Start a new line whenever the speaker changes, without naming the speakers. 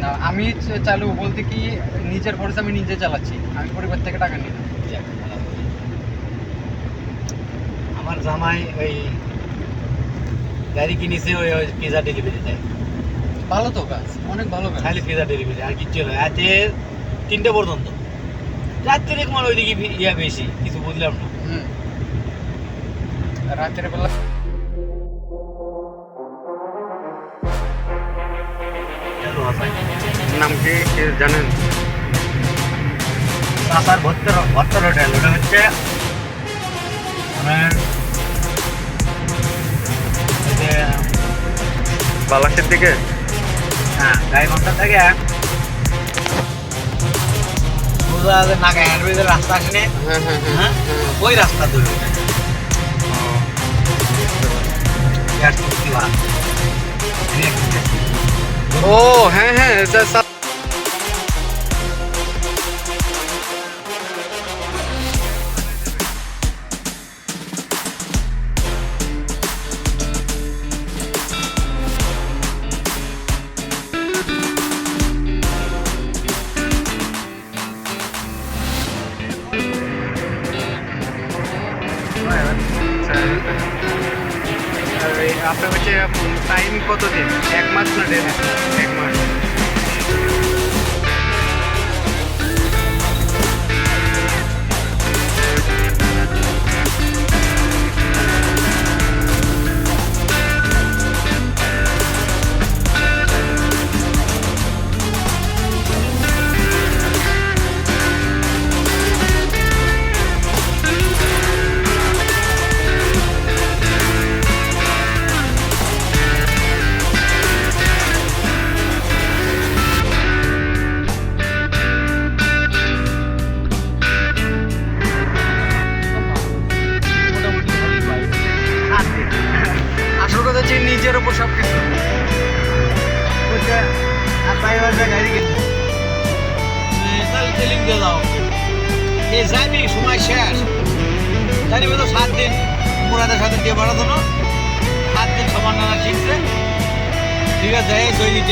না আমি চালু বলতে কি নিজের খরচ আমি নিজে চালাচ্ছি আমি পরিবার থেকে টাকা নিই।
আমার জামাই ওই গাড়ি কিনেছে ওই পিজা ডেলিভারি দেয়
ভালো তো কাজ অনেক ভালো কাজ।
খালি পিজা ডেলিভারি আর কিচ্ছু নয়। রাতে তিনটে পর্যন্ত। রাত্রে তোমার ওইদিকে ইয়া বেশি কিছু বুঝলাম না।
হুম। রাতের বেলা
হাসান
নাম কি? জানেন?
চাষার ভত্তর ভত্তর হোটেল ওটা হচ্ছে
বালাসের দিকে?
হ্যাঁ গাইবান্ধা থেকে সোজা যে নাগা হ্যান্ডব্রিজের রাস্তা আসেনি।
হ্যাঁ হ্যাঁ
হ্যাঁ ওই রাস্তা ধরে। গ্যাস চুক্তি ভাত
ও হ্যাঁ হ্যাঁ আপনার কাছে টাইম কত দিন এক মাস না দেড় মাস? এক মাস নিজের উপর সব কিছু
যাবি সময় শেষ। জানি তো সাত দিন মুরাদের সাথে দিয়ে বাড়াতো না। সাত দিন সমান নানা শিখছে ঠিক আছে। এই দৈনিক